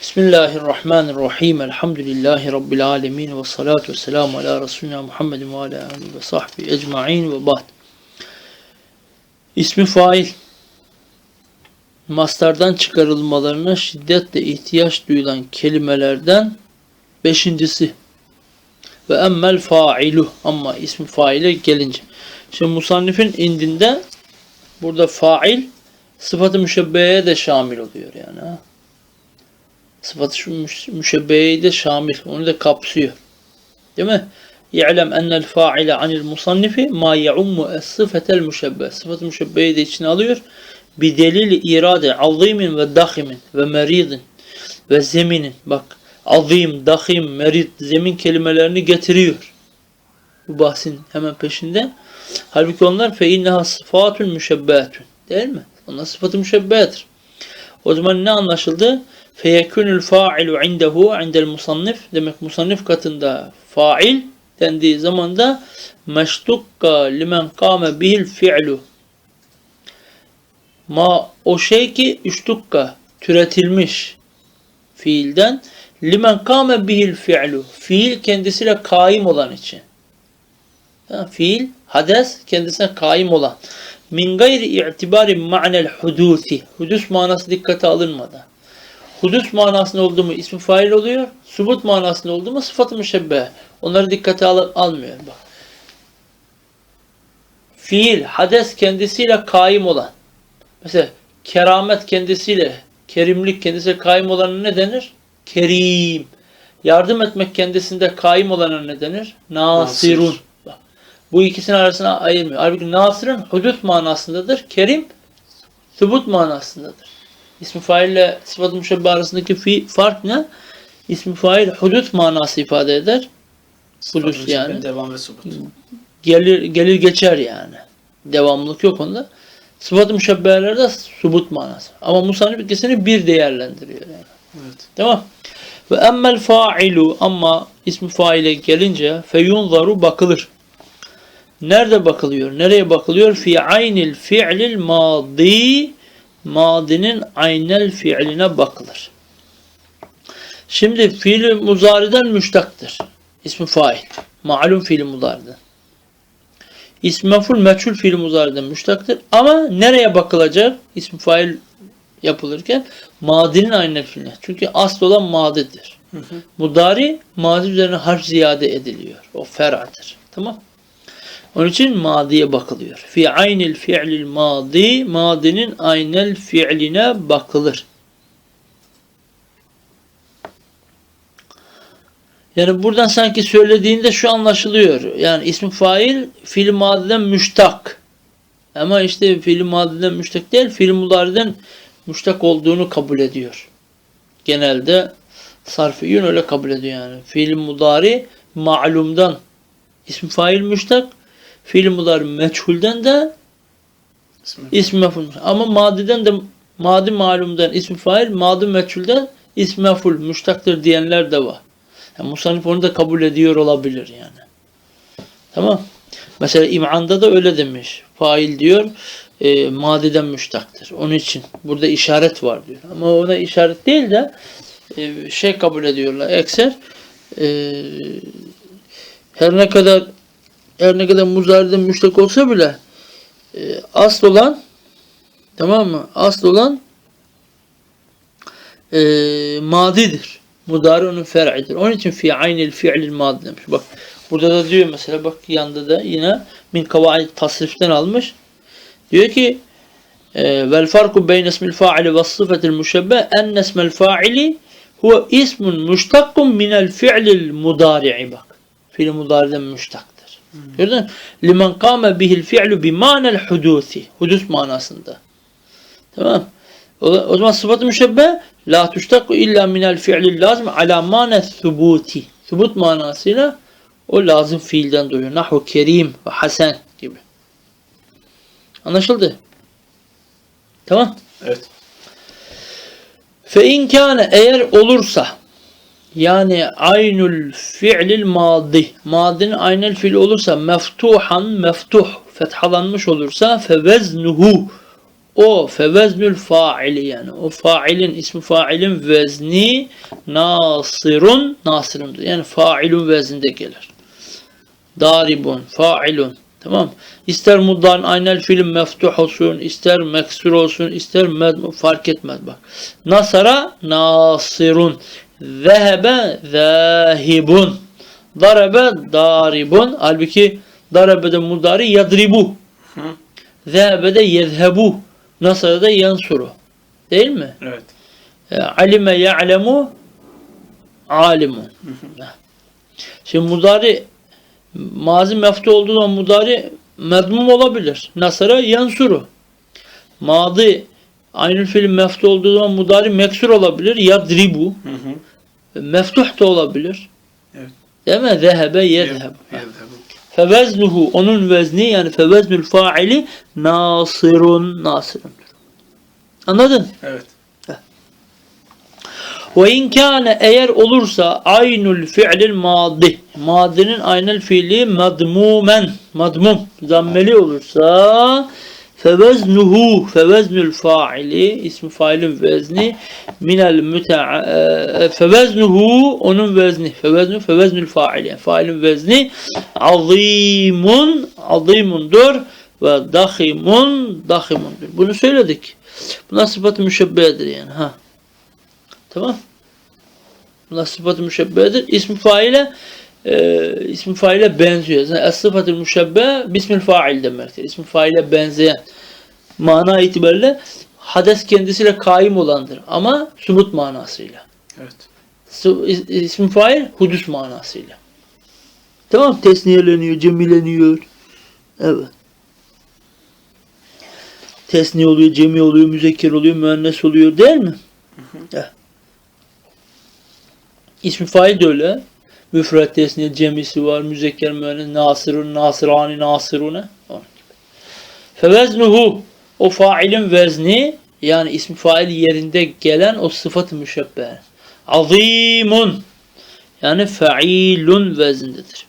Bismillahirrahmanirrahim. Elhamdülillahi Rabbil alemin. Ve salatu ve selamu ala Resulina Muhammedin ve ala alihi ve sahbihi ecma'in ve ba'd. İsmi fail. Mastardan çıkarılmalarına şiddetle ihtiyaç duyulan kelimelerden beşincisi. Ve emmel failu. Ama ismi faile gelince. Şimdi musannifin indinde burada fail sıfatı müşebbeheye de şamil oluyor yani. Ha? Sıfatı şu müş- müşebbeheyi de şamil. Onu da kapsıyor. Değil mi? يَعْلَمْ اَنَّ الْفَاعِلَ عَنِ الْمُصَنِّفِ مَا يَعُمُّ الصِّفَةَ الْمُشَبَّهِ Sıfatı müşebbeheyi de içine alıyor. Bir delil irade azimin ve dahimin ve meridin ve zeminin. Bak azim, dahim, merid, zemin kelimelerini getiriyor. Bu bahsin hemen peşinde. Halbuki onlar fe inneha sıfatun müşebbehetun. Değil mi? Onlar sıfatı müşebbehedir. O zaman ne anlaşıldı? Feyekunul fa'ilu indehu indel musannif. Demek musannif katında fail dendiği zaman da meştukka limen kâme bihil fi'lu. Ma o şey ki üçtukka türetilmiş fiilden limen kâme bihil fi'lu. Fiil kendisiyle kaim olan için. Fiil, hades kendisine kaim olan. Min gayri i'tibari ma'nel hudusi. Hudus manası dikkate alınmadan. Hudus manasında oldu mu ismi fail oluyor. Subut manasında oldu mu sıfatı müşebbe. Onları dikkate al almıyor. Bak. Fiil, hades kendisiyle kaim olan. Mesela keramet kendisiyle, kerimlik kendisiyle kaim olana ne denir? Kerim. Yardım etmek kendisinde kaim olana ne denir? Nasirun. Nasir. Bak. Bu ikisinin arasına ayırmıyor. Halbuki Nasir'in hudut manasındadır. Kerim subut manasındadır. İsmi fail ile sıfat-ı müşebbe arasındaki fi, fark ne? İsmi fail hudut manası ifade eder. Sıfatı yani. Devam ve subut. Gelir, gelir geçer yani. Devamlılık yok onda. Sıfat-ı müşebbehelerde subut manası. Ama musannif ikisini bir değerlendiriyor yani. Evet. Tamam. Ve emmel failu ama ismi faile gelince feyunzaru bakılır. Nerede bakılıyor? Nereye bakılıyor? Fi aynil fi'lil madi madinin aynel fiiline bakılır. Şimdi fiil muzariden müştaktır. İsmi fail. Malum fiil muzariden. İsmi mef'ul meçhul fiil muzariden müştaktır. Ama nereye bakılacak? İsmi fail yapılırken madinin aynel fiiline. Çünkü asıl olan madidir. Hı hı. Mudari madi üzerine harf ziyade ediliyor. O feradır. Tamam. Onun için madiye bakılıyor. Fi aynil fi'lil madi madinin aynel fi'line bakılır. Yani buradan sanki söylediğinde şu anlaşılıyor. Yani ismi fail fiil madiden müştak. Ama işte fiil madiden müştak değil, fiil mudariden müştak olduğunu kabul ediyor. Genelde sarfiyun öyle kabul ediyor yani. Fiil mudari ma'lumdan ismi fail müştak, fiil mudari meçhulden de İsmi. ismi mef'ul. Ama madiden de madi malumdan ismi fail, madi meçhulden ismi mef'ul müştaktır diyenler de var. Yani Musannif onu da kabul ediyor olabilir yani. Tamam. Mesela İm'anda da öyle demiş. Fail diyor e, madiden müştaktır. Onun için burada işaret var diyor. Ama ona işaret değil de e, şey kabul ediyorlar. Ekser e, her ne kadar her ne kadar muzariden müştak olsa bile e, asıl olan tamam mı? Asıl olan e, madidir. Mudari onun fer'idir. Onun için fi aynil fi'lil madi demiş. Bak burada da diyor mesela bak yanında da yine min kavaid tasriften almış. Diyor ki e, vel farku beyne ismil fa'ili ve sıfetil müşebbe enne ismel fa'ili huve ismun müştakkun minel fi'lil mudari'i bak. Fiil mudariden müştaktır. Gördün mü? Limen kâme bihil fi'lu bimanel hudusi. Hudus manasında. Tamam. O, o zaman sıfat-ı müşebbe la tuştaku illa minel fi'lil lazım ala mane thubuti. Thubut manasıyla o lazım fiilden doğuyor. Nahu kerim ve hasen gibi. Anlaşıldı? Tamam. Evet. Fe in kâne eğer olursa yani aynül fi'lil madi madinin aynel fiil olursa meftuhan meftuh fethalanmış olursa fe veznuhu o feveznül faili yani o failin ismi failin vezni nasirun nasirundur. Yani failun vezninde gelir. Daribun, failun. Tamam. İster muddan aynel film meftuh olsun, ister meksur olsun, ister med fark etmez bak. Nasara nasirun. Zehebe zahibun. Darabe daribun. Halbuki darabede mudari yadribu. Hı. Zehebe de yezhebu. Nasara da yansuru. Değil mi? Evet. E, Alime ya'lemu alimun. Şimdi mudari mazi meftu olduğu zaman mudari medmum olabilir. Nasara yansuru. Madi aynı film meftu olduğu zaman mudari meksur olabilir. Yadribu. Hı hı. Meftuh da olabilir. Evet. Değil mi? Zehebe. Yezhebu. Feveznuhu onun vezni yani feveznül faili nasirun nasirundur. Anladın? Evet. Ve in kâne eğer olursa aynul fi'lil madi. Madinin aynel fiili madmumen. Madmum. Zammeli olursa feveznuhu feveznül faili ismi failin vezni minel müte'a feveznuhu onun vezni feveznu feveznül faili failin vezni azimun azimundur ve dahimun dahimundur. Bunu söyledik. Buna sıfatı müşebbehedir yani. Ha. Tamam. Bunlar sıfatı müşebbehedir. İsmi faile e, ismi faile benziyor. Yani es-sıfatı müşebbe bismil fail demektir. İsmi faile benzeyen mana itibariyle hades kendisiyle kaim olandır. Ama subut manasıyla. Evet. İsmi fail hudus manasıyla. Tamam tesniyeleniyor, cemileniyor. Evet. Tesniye oluyor, cemi oluyor, müzekker oluyor, müennes oluyor değil mi? Evet. İsmi fail de öyle. Müfret tesniye cemisi var, müzekker müennes, nasırune. Onun gibi. Feveznuhu o failin vezni yani ismi fail yerinde gelen o sıfat-ı müşebbe. Azimun yani failun vezindedir.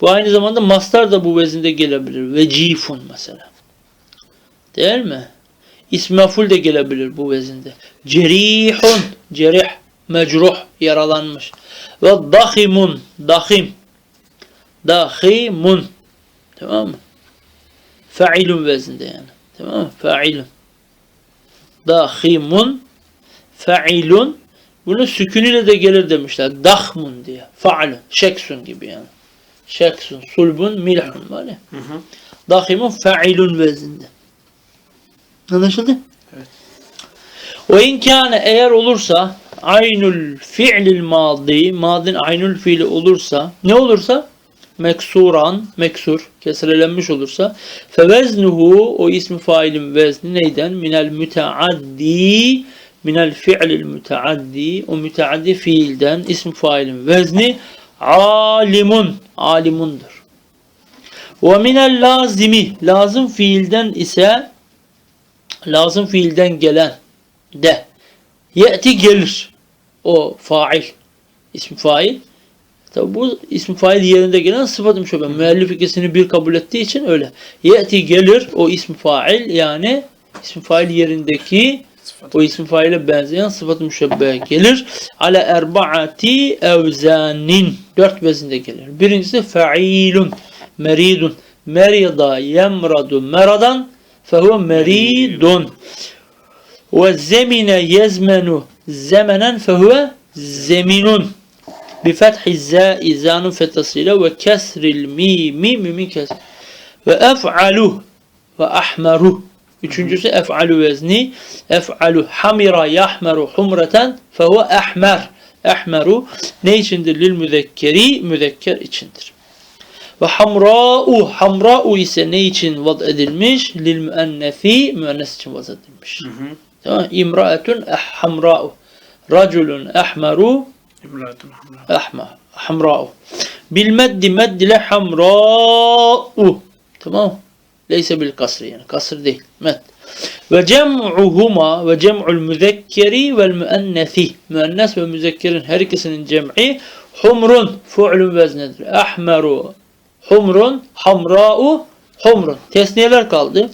Bu aynı zamanda mastar da bu vezinde gelebilir. Vecifun mesela. Değil mi? İsmi mef'ul de gelebilir bu vezinde. Cerihun, cerih, mecruh, yaralanmış. Ve dahimun, dahim. Dahimun. Tamam mı? Failun vezinde yani. Tamam mı? Failun. Dahimun, failun. Bunu sükünüyle de gelir demişler. Dahmun diye. Fa'lun, şeksun gibi yani. Şeksun, sulbun, milhun var ya. Hı hı. Dahimun failun vezinde. Anlaşıldı? Evet. Ve in kâne eğer olursa aynul fi'lil madi madin aynul fiili olursa ne olursa? Meksuran meksur kesrelenmiş olursa. Feveznuhu o ismi failin vezni neyden? Minel müteaddi minel fi'lil müteaddi. O müteaddi fiilden ismi failin vezni alimun alimundur. Ve minel lazimi lazım fiilden ise lazım fiilden gelen de ye'ti gelir o fail ismi fail Tabi bu ismi fail yerinde gelen sıfat-ı müşebbe. Müellif ikisini bir kabul ettiği için öyle. Ye'ti gelir o ismi fail yani ismi fail yerindeki o ismi faile benzeyen sıfat-ı müşebbe gelir. Ala erbaati evzanin. Dört vezinde gelir. Birincisi failun. Meridun. Merida yemradu meradan fehuve meridun. Ve zemine yezmenu zemenen fehuve zeminun. Bi fethi zâi zânun fethasıyla ve kesril mimi mimin kesr. Ve ef'alu ve ahmeru. Üçüncüsü ef'alu vezni. Ef'alu hamira yahmeru humreten fehuve ahmer. Ahmeru ne içindir? Lil müzekkeri müzekker içindir. Ve hamra'u hamra'u ise ne için vad edilmiş? Lil müennefi müennes için vad edilmiş. Hı hı. Tamam. İmra'etun eh hamra'u. Raculun ahmeru İmratun hamra. ahma hamra'u. Bil meddi medd ile hamra'u. Tamam. Leyse bil kasri yani. Kasır değil. Med. Ve cem'uhuma ve cem'ul müzekkeri vel müennesi. Müennes ve müzekkerin her ikisinin cem'i humrun. Fu'lun veznedir. Ahmeru. Humrun. Hamra'u. Humrun. Tesniyeler kaldı.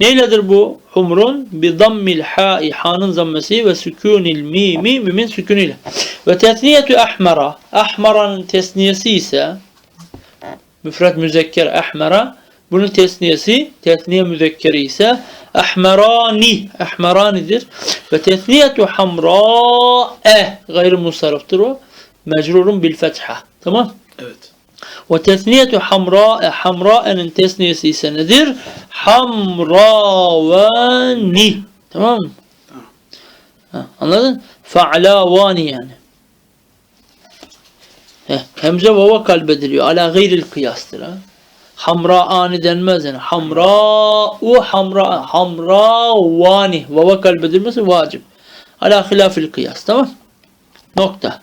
Neyledir bu? Humrun bi dammil ha'i ha'nın zammesi ve sükunil mimi mimin sükuniyle. Ve tesniyetu ahmara. Ahmara'nın tesniyesi ise müfred müzekker ahmara. Bunun tesniyesi, tesniye müzekkeri ise ahmarani. Ahmaranidir. Ve tesniyetu hamra'e. Gayrı musarıftır o. Mecrurun bil fetha. Tamam. Evet. Ve tesniyetü hamra hamra'nın tesniyesi ise nedir? Hamravani. Tamam mı? Ha, anladın? Fa'lavani yani. Heh, hemze vava kalbediliyor. Ala gayril kıyastır. Ha? Hamra'ani denmez yani. Hamra'u hamra hamravani. Vava kalbedilmesi vacip. Ala hilafil kıyas. Tamam? Nokta.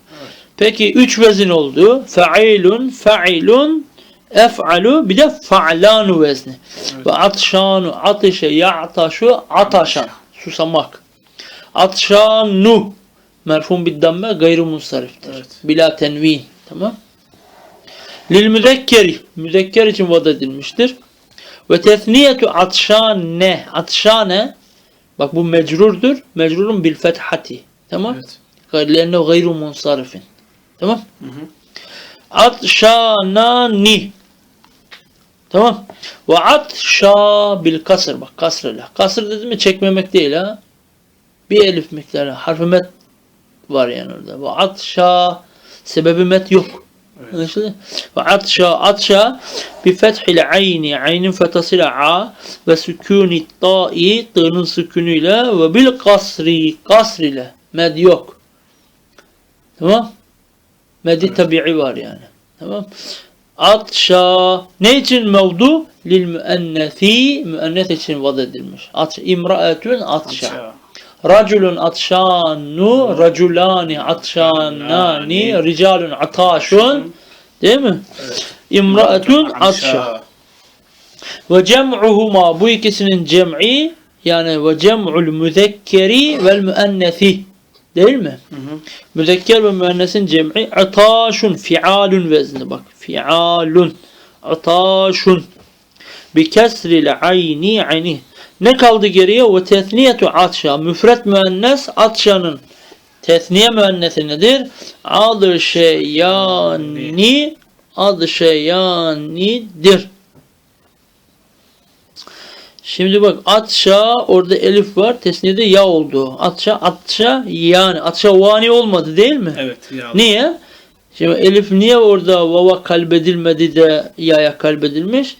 Peki üç vezin oldu. Fa'ilun, fa'ilun, ef'alu bir de fa'lanu vezni. Evet. Ve atşanu, ateşe, ya'taşu, ataşan. Susamak. Atşanu merfun bir damme gayrı munsariftir. Evet. Bila tenvin. Tamam. Lil müzekkeri. Müzekker için vada edilmiştir. Ve tesniyetu atşane. Atşane. Bak bu mecrurdur. Mecrurun bil fethati. Tamam. Evet. Gayrilerine gayru tamam Hı hı. atşanani tamam ve atşa bil kasır bak kasrıyla kasır dedim mi çekmemek değil ha bir elif miktarı harfi met var yani orada ve atşa sebebi met yok Evet. Anlaşıldı? Ve atşa atşa bi fethil ayni aynin fethasıyla a ve sükuni ta'i tığının sükünüyle ve bil kasri kasr ile med yok. Tamam? Medi tabi'i var yani. Tamam? Atşa ne için mevdu? Lil müennethi müennet için vad edilmiş. At imraetun atşa. Atşa. Raculun atşanu, raculani atşanani, ricalun ataşun. Değil mi? Evet. İmraetun atşa. Ve cem'uhuma bu ikisinin cem'i yani ve cem'ul müzekkeri vel müennesi değil mi? Hı hı. Müzekker ve müennesin cem'i ataşun fialun vezni bak fialun ataşun bi kesril ayni ayni ne kaldı geriye ve tesniyetu atşa müfret müennes atşanın tesniye müennesi nedir? Adı şeyani adı şeyanidir. Şimdi bak atşa orada elif var. Tesniyede ya oldu. Atşa atşa yani. Atşa vani olmadı değil mi? Evet. Ya. Niye? Şimdi elif niye orada vava kalbedilmedi de ya'ya kalbedilmiş?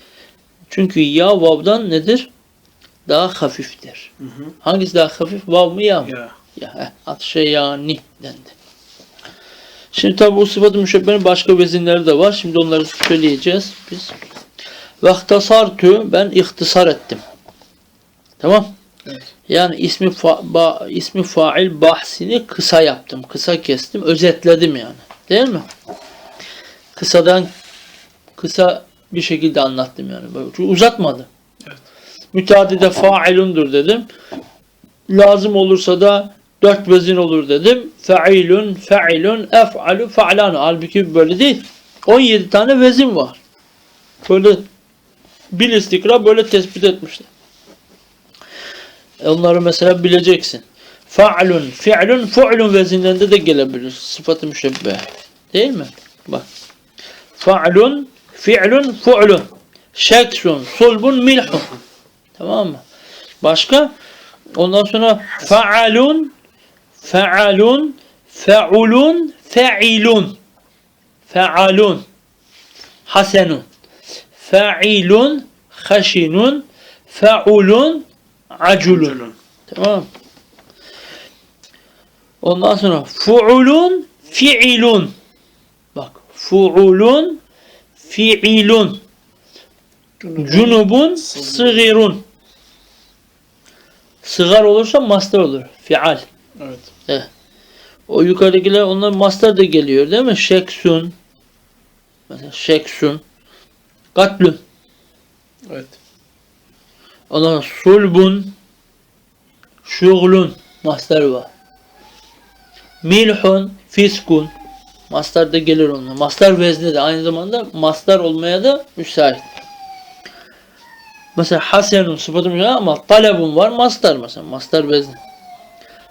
Çünkü ya vav'dan nedir? Daha hafiftir. Hı hı. Hangisi daha hafif? Vav mı ya mı? Ya. Ya atşa yani dendi. Şimdi tabi bu sıfat-ı müşebbenin başka vezinleri de var. Şimdi onları söyleyeceğiz biz. Ve ihtasartü ben ihtisar ettim. Tamam. Evet. Yani ismi fa, ba, ismi fail bahsini kısa yaptım. Kısa kestim. Özetledim yani. Değil mi? Kısadan kısa bir şekilde anlattım yani. Çünkü uzatmadı. Evet. Müteadide failundur dedim. Lazım olursa da dört vezin olur dedim. Fe'ilun, fe'ilun, ef'alu, fe'lanu. Halbuki böyle değil. 17 tane vezin var. Böyle bil istikra böyle tespit etmişler. E Onları mesela bileceksin. Fa'lun, fi'lun, fu'lun vezinlerinde de gelebilir. Sıfatı müşebbeh. Değil mi? Bak. Fa'lun, fi'lun, fu'lun. Şeksun, sulbun, milhun. Tamam mı? Başka? Ondan sonra fa'alun, fa'alun, fe'ulun, fe'ilun. Fe'alun. Hasenun. Fa'ilun, haşinun, fe'ulun, aculun. Tamam. Ondan sonra fuulun fiilun. Bak fuulun fiilun. Cunubun sıgirun. Sıgar olursa master olur. Fial. Evet. O yukarıdakiler onlar master da geliyor değil mi? Şeksun. Mesela şeksun. Katlun. Evet. Ondan sulbun. Şuglun. Master var. Milhun. Fiskun. Master de gelir onunla. Master vezni de aynı zamanda master olmaya da müsait. Mesela hasenun sıfatı müşebbehe ama talebun var mastar mesela. Mastar vezni.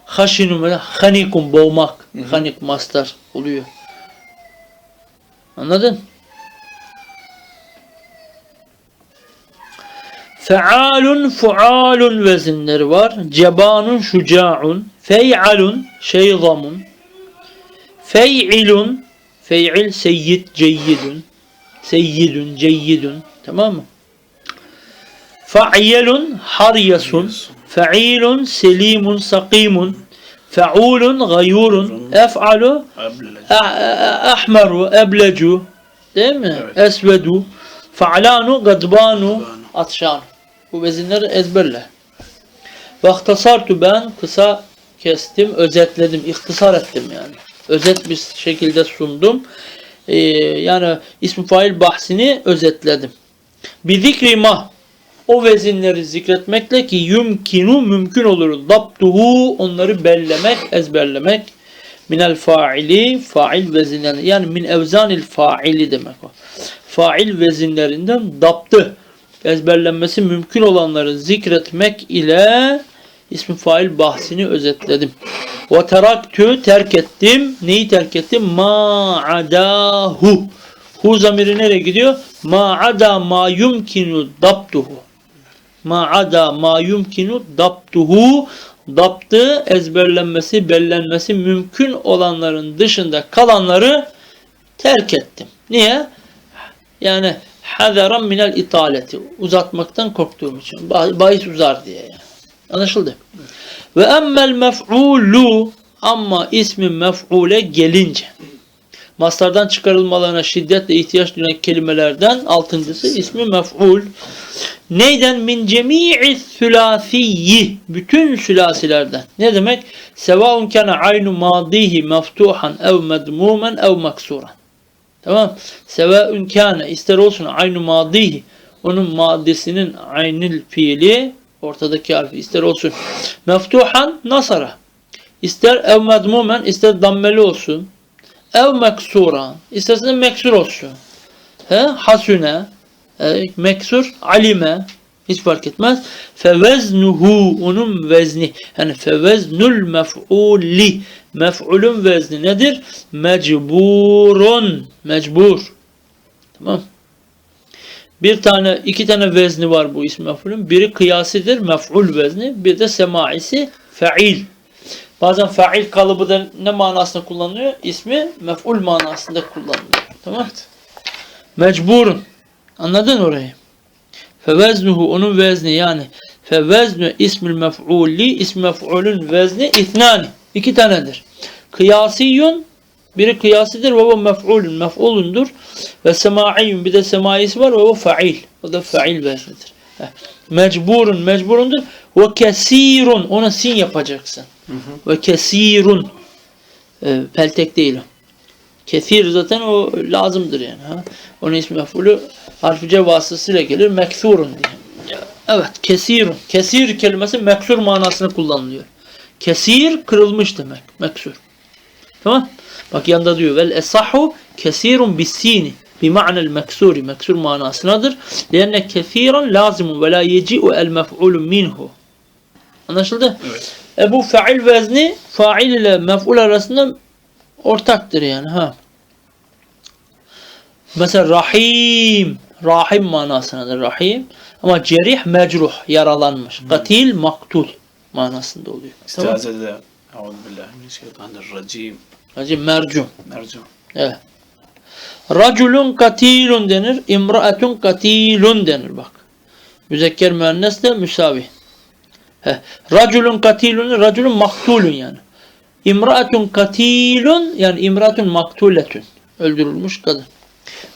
Haşinun böyle hanikun boğmak. Hanik mastar oluyor. Anladın? Fealun fualun vezinleri var. Cebanun şuca'un. Fey'alun şeyzamun. Fey'ilun Fey'il seyyid ceyyidun. Seyyidun ceyyidun. Tamam mı? Fa'yelun haryasun. Fe'ilun selimun sakimun. Fe'ulun gayurun. Ef'alu ahmeru, eblecu, değil mi? Evet. Esvedu, fa'lanu, gadbanu, atşan. Bu vezinleri ezberle. Vaktasartu ben kısa kestim, özetledim, ihtisar ettim yani. Özet bir şekilde sundum. Ee, yani ismi fail bahsini özetledim. Bir zikri ma o vezinleri zikretmekle ki yumkinu mümkün olur. Dabtuhu onları bellemek, ezberlemek minel faili fail vezinleri yani min evzanil faili demek o. Fail vezinlerinden daptı ezberlenmesi mümkün olanları zikretmek ile ismi fail bahsini özetledim. Ve teraktü terk ettim. Neyi terk ettim? Ma adahu. Hu zamiri nereye gidiyor? Ma ada ma yumkinu daptuhu. Ma ada ma yumkinu daptuhu. Daptı ezberlenmesi, bellenmesi mümkün olanların dışında kalanları terk ettim. Niye? Yani hazaran minel italeti. Uzatmaktan korktuğum için. Bah- Bahis uzar diye yani. Anlaşıldı. Ve emmel mef'ulu ama ismi mef'ule gelince mastardan çıkarılmalarına şiddetle ihtiyaç duyan kelimelerden altıncısı ismi mef'ul. Neyden? Min cemi'i sülasiyi. Bütün sülasilerden. Ne demek? Sevaun kana aynu madihi meftuhan ev medmumen ev maksuran. Tamam. Sevaun kana ister olsun aynu madihi. Onun maddesinin aynil fiili ortadaki harfi ister olsun. Meftuhan nasara. İster ev medmumen ister dammeli olsun. Ev meksuran. İstersen meksur olsun. He? Hasüne. E, meksur. Alime. Hiç fark etmez. Feveznuhu. Onun vezni. Yani feveznul mef'uli. Mef'ulün vezni nedir? Mecburun. Mecbur. Tamam. Bir tane, iki tane vezni var bu ismi mef'ulün. Biri kıyasidir, mef'ul vezni. Bir de semaisi fe'il. Bazen fail kalıbı da ne manasında kullanılıyor? İsmi mef'ul manasında kullanılıyor. Tamam Mecburun. Anladın orayı? Feveznuhu onun vezni yani feveznu ismil mef'uli ismi mef'ulün vezni ithnani. İki tanedir. Kıyasiyun biri kıyasidir ve o mef'ulün mef'ulundur ve sema'iyyun bir de semaisi var ve o fa'il. O da fa'il veznidir. Heh. Mecburun mecburundur ve kesirun ona sin yapacaksın. Ve kesirun e, peltek değil o. Kesir zaten o lazımdır yani. Ha? Onun ismi mef'ulü harfice vasıtasıyla gelir. Meksurun diye. Evet kesirun. Kesir kelimesi meksur manasını kullanılıyor. Kesir kırılmış demek. Meksur. Tamam. Bak yanında diyor. Vel esahu kesirun bisini. Meksuri. Meksur manasınadır. Lenne kesiran lazimun ve la yeci'u el mef'ulun minhu. Anlaşıldı? Evet. E bu fail vezni fail ile mef'ul arasında ortaktır yani ha. Mesela rahim, rahim manasındadır rahim. Ama cerih mecruh, yaralanmış. Katil maktul manasında oluyor. Tamam. İstihazede Euzubillahimineşşeytanirracim. Hacı mercum. Mercum. Evet. Raculun katilun denir. İmraatun katilun denir bak. Müzekker müennes de müsavi. He. Raculun katilun, raculun maktulun yani. İmraatun katilun yani imraatun maktuletun. Öldürülmüş kadın.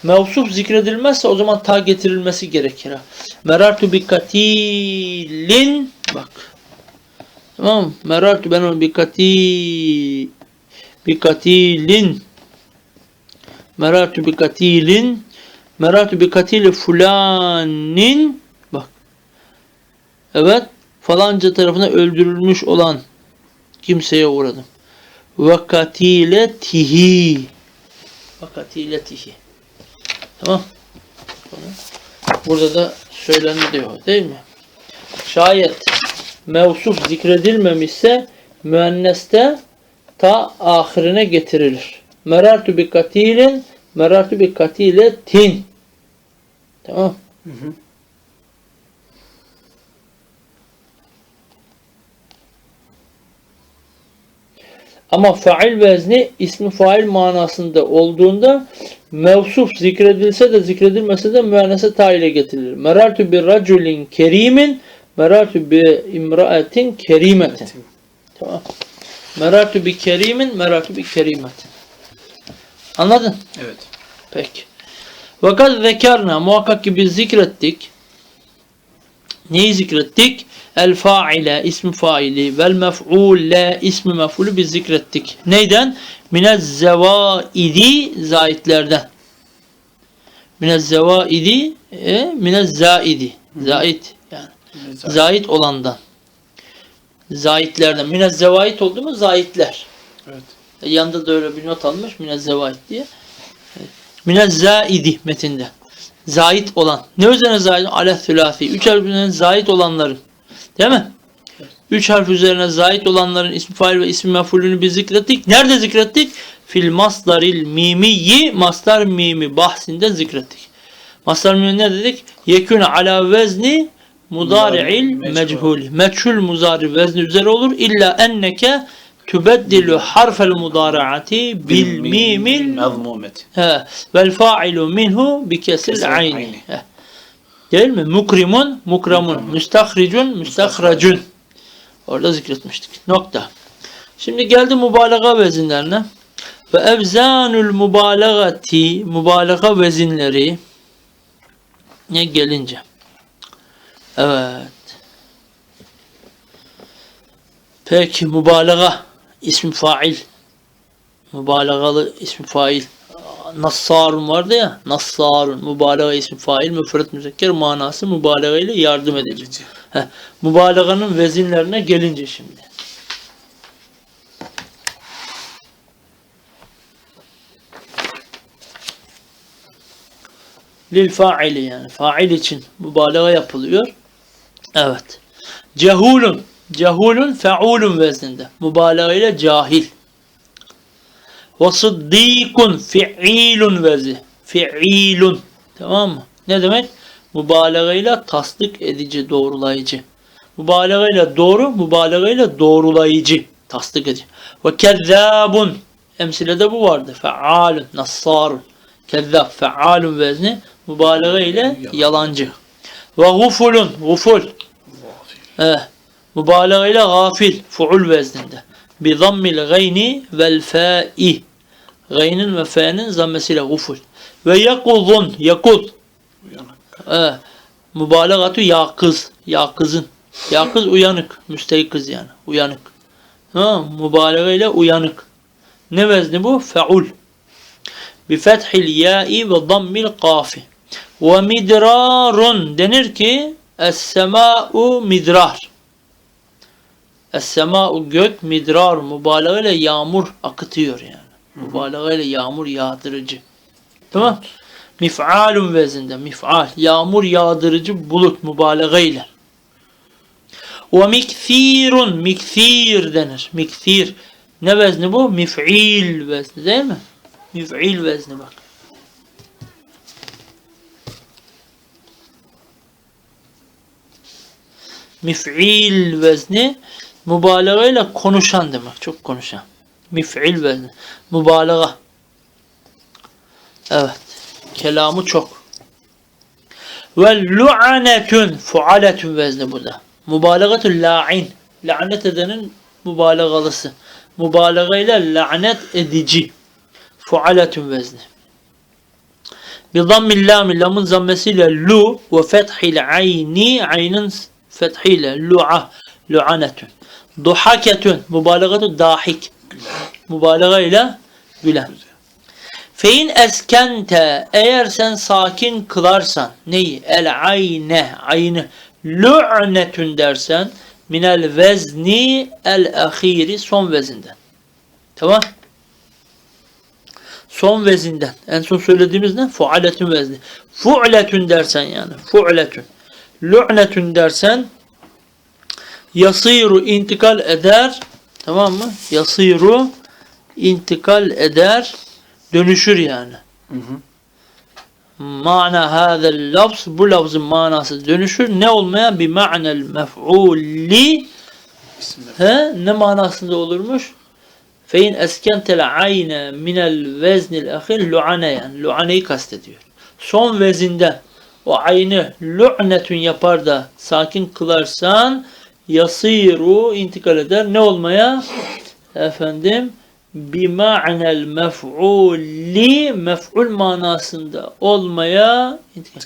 Mevsuf zikredilmezse o zaman ta getirilmesi gerekir. Merartu bi katilin bak. Tamam? Merartu ben onu bi katil bi katilin merartu bi katilin merartu bi katili fulanin bak evet falanca tarafına öldürülmüş olan kimseye uğradım ve katiletihi ve katiletihi tamam burada da söyleniyor değil mi? Şayet mevsuf zikredilmemişse müenneste ta ahirine getirilir. Merartu bi katilin merartu bi katiletin. Tamam. Hı hı. Ama fail vezni ismi fail manasında olduğunda mevsuf zikredilse de zikredilmese de müennese ta ile getirilir. Merartu bi raculin kerimin merartu bi imraatin kerimetin. Tamam. Merartu bi kerimin merartu bi kerimetin. Anladın? Evet. Peki. Fakat zekarna muhakkak ki biz zikrettik. Neyi zikrettik? El faile ismi faili vel mef'ule ismi mef'ulü biz zikrettik. Neyden? Minez zevaidi zaitlerden. Minez zevaidi e, minez zaidi. Zait yani. Zait olandan. Zaitlerden. Minez zevait oldu mu zaitler. Evet. E, Yanında da öyle bir not almış Minez zevait diye. Minez zaidi metinde. Zait olan. Ne üzerine zait? Aleh thülâfi. Üç harf üzerine zait olanların. Değil mi? Üç harf üzerine zait olanların ismi fail ve ismi mefulünü biz zikrettik. Nerede zikrettik? Fil masdaril mimiyi masdar mimi bahsinde zikrettik. Masdar mimi ne dedik? Yekûne ala vezni mudari'il mechuli. Meçhul muzari vezni üzere olur. İlla enneke tübeddilu harfel mudari'ati bil mimil mezmumet. He. Vel fa'ilu minhu bi Kesril ayni. Değil mi? Mukrimun, mukramun. Müstahricun, müstahracun. Orada zikretmiştik. Nokta. Şimdi geldi mübalağa vezinlerine. Ve evzanul mübalagati mübalağa vezinleri ne gelince. Evet. Peki mübalağa ismi fail. Mübalağalı ismi fail. Nassarun vardı ya. Nassarun. Mübalağa ismi fail. Müfret müzekker manası mübalağa ile yardım edici. Heh, mübalağanın vezinlerine gelince şimdi. Lil faili yani. Fail için mübalağa yapılıyor. Evet. Cehulun. Cehulun feulun vezninde. Mübalağa ile cahil. Ve sıddîkun fi'ilun vezi. Fi'ilun. Tamam mı? Ne demek? Mübalağayla tasdik edici, doğrulayıcı. Mübalağayla doğru, mübalağayla doğrulayıcı. Tasdik edici. Ve kezzabun. Emsilede bu vardı. Fe'alun, nassarun. Kezzab, fe'alun vezni. Mübalağa ile yalancı. Ve gufulun, guful. Evet. Mübalağa ile gafil, fuul vezninde. Bi zammil gayni vel fa'i. Gaynin ve fa'nın zammesiyle guful. Ve yakuzun, yakuz. Evet. Mübalağatü yakız, yakızın. Yakız uyanık, müsteykiz yani, uyanık. Ha, mübalağa ile uyanık. Ne vezni bu? Feul. Bi fethil ya'i ve dammil kafi. Ve midrarun denir ki es-sema'u midrar. Es-sema'u gök midrar mübalağa ile yağmur akıtıyor yani. Mübalağa ile yağmur yağdırıcı. Tamam? Mif'alun vezinde. Mif'al. Yağmur yağdırıcı bulut mübalağa ile. Ve mikthirun. Mikthir denir. Mikthir. Ne vezni bu? Mif'il vezni değil mi? Mif'il vezni bak. Mif'il vezni mübalağa ile konuşan demek. Çok konuşan. Mif'il vezni. Mübalağa. Evet. Kelamı çok. Ve lu'anetun fualetun vezni burada. Mübalağatun la'in. Lanet edenin mübalağalısı. Mübalağa ile lanet edici. Fualetun vezni. Bi zammil lami lamın zammesiyle lu ve fethil ayni aynin fethiyle lu'a lu'anetun. Duhaketun mübalağatu dahik. Mübalağa ile gülen. Fein eskente eğer sen sakin kılarsan neyi? El ayne aynı lu'netun dersen minel vezni el ahiri son vezinden. Tamam? Son vezinden. En son söylediğimiz ne? Fualetun vezni. Fu'letun dersen yani. Fu'letun. Lu'netun dersen yasiru intikal eder. Tamam mı? Yasiru intikal eder. Dönüşür yani. Hı hı. Mana hadel lafz bu lafzın manası dönüşür. Ne olmaya? Bi ma'nel mef'uli. He, ne manasında olurmuş? Fein eskentel ayne minel veznil ahil lu'ane yani lu'aneyi kastediyor. Son vezinden o aynı lu'netün yapar da sakin kılarsan yasiru intikal eder. Ne olmaya? Efendim bi ma'nel mef'uli mef'ul manasında olmaya intikal.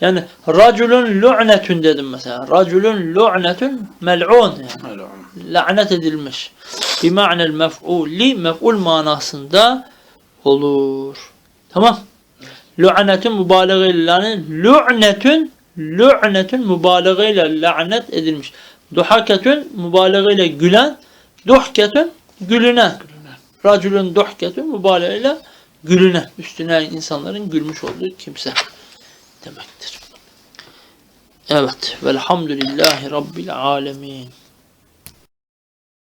Yani raculun lu'netün dedim mesela. Raculun lu'netün mel'un yani lanet edilmiş. Bima'nel mef'uli mef'ul manasında olur. Tamam. Lu'netün mübalağa ile lanet. Lu'netün lu'netün mübalağa ile lanet edilmiş. Duhaketün mübalağa ile gülen. Duhketün gülünen. Raculun duhketün mübalağa ile gülünen. Üstüne insanların gülmüş olduğu kimse demektir. Evet. Velhamdülillahi Rabbil alemin.